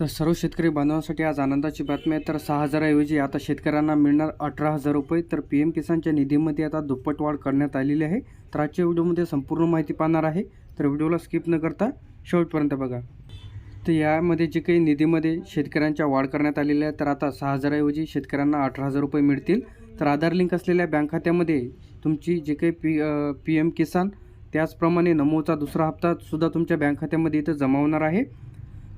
तर सर्व शेतकरी बांधवांसाठी आज आनंदाची बातमी आहे. तर सहा हजाराऐवजी आता शेतकऱ्यांना मिळणार अठरा हजार रुपये. तर पी एम किसानच्या निधीमध्ये आता दुप्पट वाढ करण्यात आलेली आहे. तर आजच्या व्हिडिओमध्ये संपूर्ण माहिती पाहणार आहे. तर व्हिडिओला स्किप न करता शेवटपर्यंत बघा. तर यामध्ये जे काही निधीमध्ये शेतकऱ्यांच्या वाढ करण्यात आलेली आहे तर आता सहा हजाराऐवजी शेतकऱ्यांना अठरा हजार रुपये मिळतील. तर आधार लिंक असलेल्या बँक खात्यामध्ये तुमची जे काही पी पी एम किसान त्याचप्रमाणे नमोचा दुसरा हप्ता सुद्धा तुमच्या बँक खात्यामध्ये इथं जमा होणार आहे.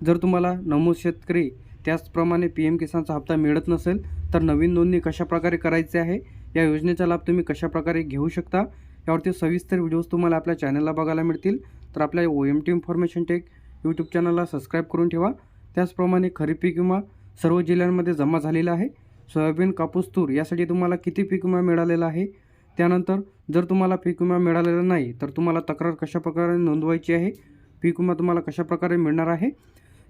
जर तुम्हाला नमूद शेतकरी त्याचप्रमाणे पी एम किसानचा हप्ता मिळत नसेल तर नवीन नोंदणी कशाप्रकारे करायची आहे? या योजनेचा लाभ तुम्ही कशाप्रकारे घेऊ शकता? यावरती सविस्तर व्हिडिओज तुम्हाला आपल्या चॅनलला बघायला मिळतील. तर आपल्या O M T information tech YouTube चॅनलला सबस्क्राईब करून ठेवा. त्याचप्रमाणे खरीप पीक विमा सर्व जिल्ह्यांमध्ये जमा झालेला आहे. सोयाबीन कापूस तूर यासाठी तुम्हाला किती पीक विमा मिळालेला आहे? त्यानंतर जर तुम्हाला पीक विमा मिळालेला नाही तर तुम्हाला तक्रार कशाप्रकारे नोंदवायची आहे? पीक विमा तुम्हाला कशाप्रकारे मिळणार आहे?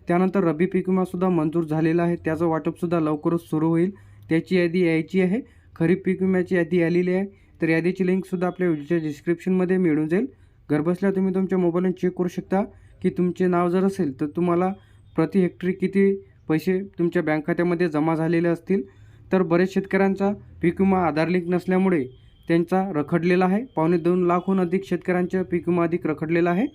त्यानंतर रब्बी पीक विमासुद्धा मंजूर झालेला आहे. त्याचं वाटपसुद्धा लवकरच सुरू होईल. त्याची यादी यायची आहे. खरीप पीक विम्याची यादी आलेली आहे. तर यादीची लिंकसुद्धा आपल्या व्हिडिओच्या डिस्क्रिप्शनमध्ये मिळून जाईल. घरबसल्या तुम्ही तुमच्या मोबाईलने चेक करू शकता की तुमचे नाव जर असेल तर तुम्हाला प्रति हेक्टरी किती पैसे तुमच्या बँक खात्यामध्ये जमा झालेले असतील. तर बरेच शेतकऱ्यांचा पीक विमा आधार लिंक नसल्यामुळे त्यांचा रखडलेला आहे. पावणे दोन लाखहून अधिक शेतकऱ्यांचा पीक विमा अधिक रखडलेला आहे.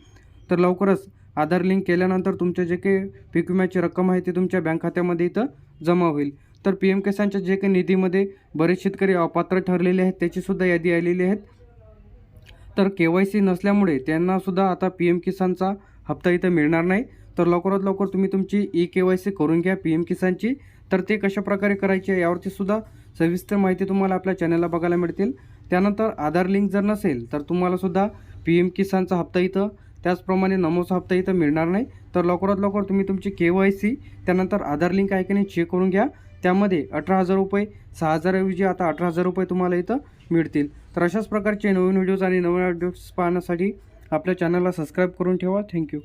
तर लवकरच आधार लिंक केल्यानंतर तुमचे जे काही पीक विम्याची रक्कम आहे ती तुमच्या बँक खात्यामध्ये इथं जमा होईल. तर पी एम किसानच्या जे काही निधीमध्ये बरेच शेतकरी अपात्र ठरलेले आहेत त्याचीसुद्धा यादी आलेली आहेत. तर के वाय सी नसल्यामुळे त्यांनासुद्धा आता पी एम किसानचा हप्ता इथं मिळणार नाही. तर लवकरात लवकर तुम्ही तुमची ई के वाय सी करून घ्या पी एम किसानची. तर ते कशाप्रकारे करायचे आहे सविस्तर माहिती तुम्हाला आपल्या चॅनलला बघायला मिळतील. त्यानंतर आधार लिंक जर नसेल तर तुम्हालासुद्धा पी एम किसानचा हप्ता इथं त्याचप्रमाणे नमोचा हप्ता इथं मिळणार नाही. तर लवकरात लवकर तुम्ही तुमची के वाय सी त्यानंतर आधार लिंक आहे की नाही चेक करून घ्या. त्यामध्ये अठरा हजार रुपये सहा हजाराऐवजी आता अठरा हजार रुपये तुम्हाला इथं मिळतील. तर अशाच प्रकारचे नवीन व्हिडिओज आणि नवीन व्हिडिओज पाहण्यासाठी आपल्या चॅनलला सबस्क्राईब करून ठेवा. थँक्यू